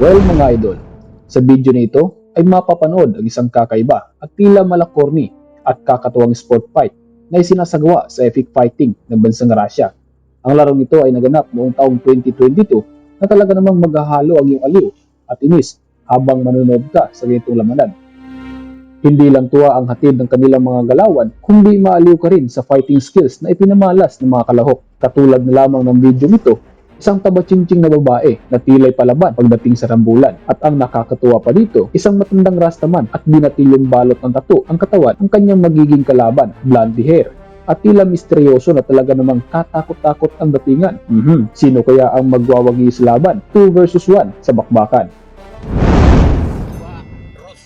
Well mga idol, sa video na ito ay mapapanood ang isang kakaiba at tila malakorni at kakatuwang sport fight na isinasagawa sa epic fighting ng bansang Russia. Ang larong ito ay naganap noong taong 2022 na talaga namang maghahalo ang iyong aliw at inis habang manonood ka sa ganitong lamanan. Hindi lang tuwa ang hatid ng kanilang mga galawan, kundi maaliw ka rin sa fighting skills na ipinamalas ng mga kalahok. Katulad na lamang ng video nito, isang tabatsingtsing na babae na tilay palaban pagdating sa rambulan. At ang nakakatuwa pa dito, isang matandang rastaman at binatilyong balot ng tattoo ang katawan ang kanyang magiging kalaban, blondie hair. At tila misteryoso na talaga namang katakot-takot ang datingan. Mhm, Sino kaya ang magwawagi sa laban? 2 versus 1 sa bakbakan.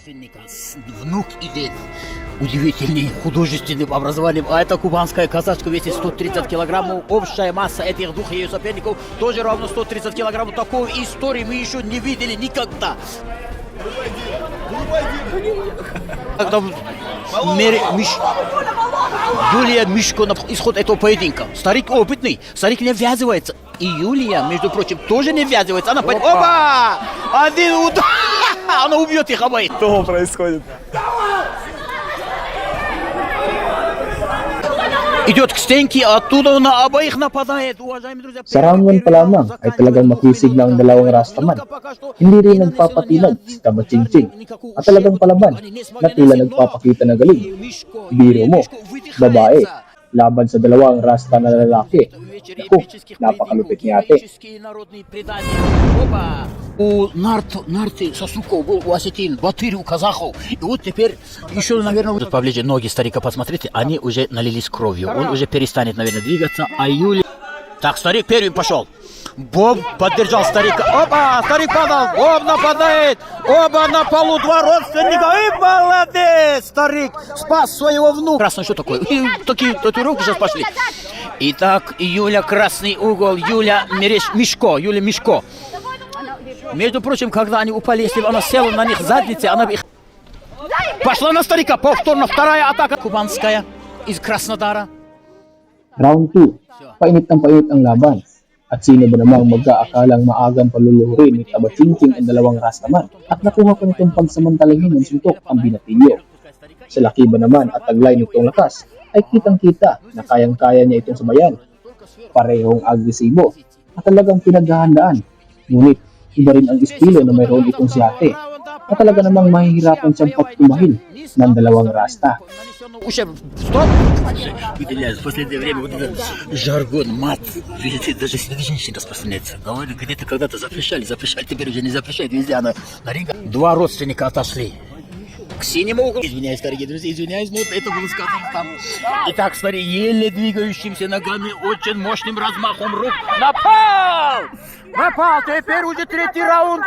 Два родственника, с- внук и дед. Удивительный художественным образованием. А это кубанская казачка весит 130 килограммов. Общая масса этих двух ее соперников тоже равно 130 килограммов. Такой истории мы еще не видели никогда. Там Мери- Миш- Юлия Мишко на исход этого поединка. Старик опытный, старик не ввязывается. И Юлия, между прочим, тоже не ввязывается. Она пойдет. Опа! Один удар! Она убьет их обоих. Что происходит? Идет к стенке, а оттуда на обоих нападает. Уважаемые друзья, Sa round 1 pa lamang ay talagang makisig na ang dalawang rastaman. Hindi rin nagpapatinag si Tabachingching at talagang palaban na tila nagpapakita na galing. Biro mo, babae, laban sa dalawang rasta na lalaki. Naku, napakalupit ni ate. У нарт, нарты сосуков был у осетин, батырь у казахов. И вот теперь еще, наверное, вот поближе ноги старика посмотрите, они уже налились кровью. Он уже перестанет, наверное, двигаться, а Юля... Так, старик первым пошел. Боб поддержал старика. Опа, старик падал. Боб нападает. Оба на полу, два родственника. И молодец, старик. Спас своего внука. Красный что такое? И такие татуировки сейчас пошли. Итак, Юля красный угол, Юля Мереш- Мишко, Юля Мишко. Между прочим, когда они упали, если бы она села на них задницы, она бы их... Пошла на старика, повторно вторая атака. Кубанская из Краснодара. Round 2, painit ng painit ang laban. At sino ba namang magkaakalang maagang paluluhurin ni Tabachingching ang dalawang rastaman at nakuha pa nitong pagsamantalahin ng suntok ang binatilyo. Sa laki ba naman at taglay nitong lakas ay kitang-kita na kayang-kaya niya itong sabayan. Parehong agresibo at talagang pinaghahandaan. Ngunit iba rin ang estilo na mayroon itong si ate na talaga namang mahihirapan siyang pagtumahin ng dalawang rasta. Ущерб. Стоп! Выделяют в последнее время вот этот жаргон, мат. Видите, даже среди женщин распространяется. Говорю, где-то когда-то запрещали, запрещали, теперь уже не запрещают. Везде она на ринге. Два родственника отошли. К синему углу. Извиняюсь, дорогие друзья, извиняюсь, но это было сказано там. Итак, смотри, еле двигающимся ногами, очень мощным размахом рук. Напал! Напал! Теперь уже третий раунд.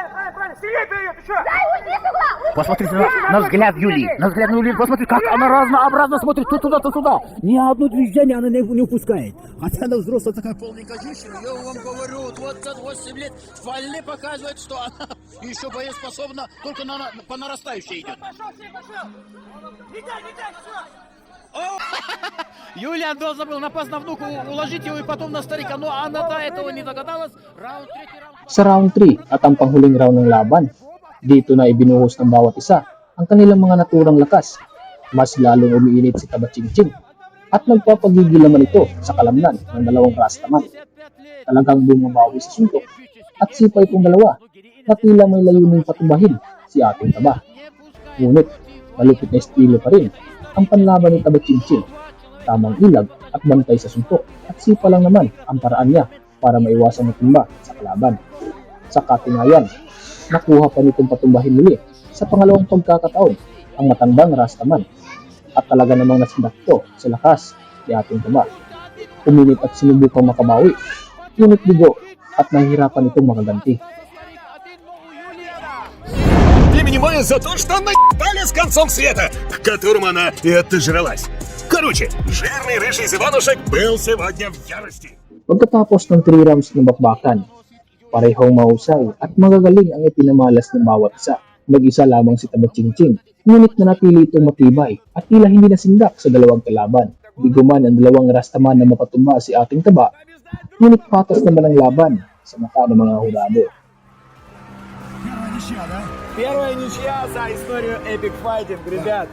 Посмотрите на, на взгляд Юли. На взгляд Юли. Посмотри, как она разнообразно смотрит то туда, то туда. Ни одно движение она не, не упускает. Хотя она взрослая такая полненькая женщина. Я вам говорю, 28 лет вполне показывает, что она еще боеспособна, только на, по нарастающей идет. Юлия должна была напасть на внука, уложить его и потом на старика, но она до этого не догадалась. Раунд третий раунд. Sa round 3 at ang panghuling round ng laban, dito na ibinuhos ng bawat isa ang kanilang mga naturang lakas. Mas lalong umiinit si Tabachingching at nagpapagigil naman ito sa kalamnan ng dalawang rastaman. Talagang bumabawi sa suntok at sipay itong dalawa na tila may layuning patubahin si ating taba. Ngunit malupit na estilo pa rin ang panlaban ni Tabachingching. Tamang ilag at bantay sa suntok at sipa lang naman ang paraan niya para maiwasan ng tumba sa kalaban. Sa katunayan, nakuha pa nitong patumbahin muli sa pangalawang pagkakataon ang matandang Rastaman at talaga namang nasindak ito sa lakas ni ating taba. Uminit at sinubukang makabawi, ngunit bigo at nahihirapan itong makaganti. Времени мое за то, что наебали с концом света, к которому она и отожралась. Короче, жирный рыжий из Иванушек был сегодня в ярости. Pagkatapos ng 3 rounds ng bakbakan, Parehong mahusay at magagaling ang ipinamalas ng bawat isa. Nag-isa lamang si Tabachingching, ngunit nanatili itong matibay at tila hindi nasindak sa dalawang kalaban. Biguman ang dalawang rastaman na mapatumba si ating taba, ngunit patas naman ang laban sa mata ng mga hurado. Первая ничья за историю Epic Fighting, ребят.